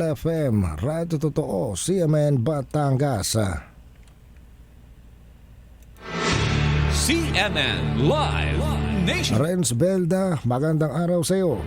FM, Radyo Totoo, CMN Batangas. CNN Live Nation. Renz Belda, magandang araw sa iyo.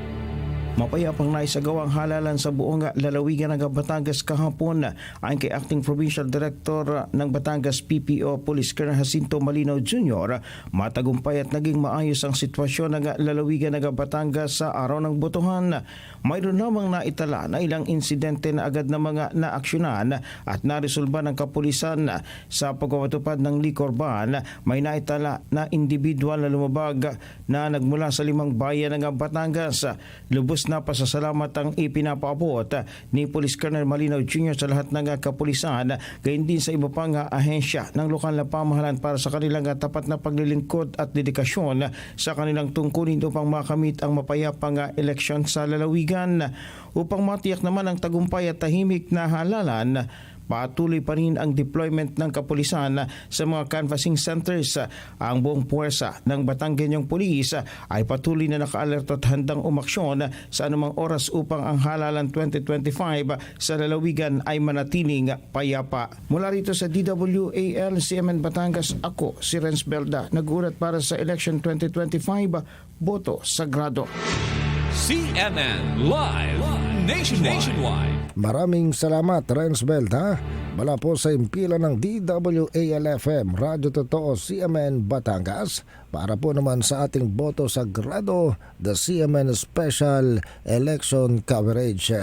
Mapayapang naisagawang halalan sa buong lalawigan ng Batangas kahapon ayon kay Acting Provincial Director ng Batangas PPO Police Colonel Jacinto Malinaw Jr. Matagumpay at naging maayos ang sitwasyon ng lalawigan ng Batangas sa araw ng botohan. Mayroon namang naitala na ilang insidente na agad na mga naaksyonan at naresolba ng kapulisan sa pagpapatupad ng liquor ban. May naitala na individual na lumabag na nagmula sa limang bayan ng Batangas. Lubos na pasasalamat ang ipinapaabot ni Police Colonel Malinaw Jr. sa lahat ng kapulisan gayon din sa iba pang ahensya ng lokal na pamahalaan para sa kanilang tapat na paglilingkod at dedikasyon sa kanilang tungkulin upang makamit ang mapayapang eleksyon sa lalawigan. Upang matiyak naman ang tagumpay at tahimik na halalan, Patuloy pa rin ang deployment ng kapulisan sa mga canvassing centers. Ang buong puwersa ng Batanggenyong Police ay patuloy na naka-alert at handang umaksyon sa anumang oras upang ang halalan 2025 sa lalawigan ay manatiling payapa. Mula rito sa DWAL CMN Batangas, ako si Renz Belda, nag-urat para sa Election 2025, Boto Sagrado. CNN Live Nationwide. Maraming salamat, Renz Belda. Mula po sa impila ng DWAL-FM, Radyo Totoo, CMN Batangas, para po naman sa ating boto sagrado, the CMN Special Election Coverage.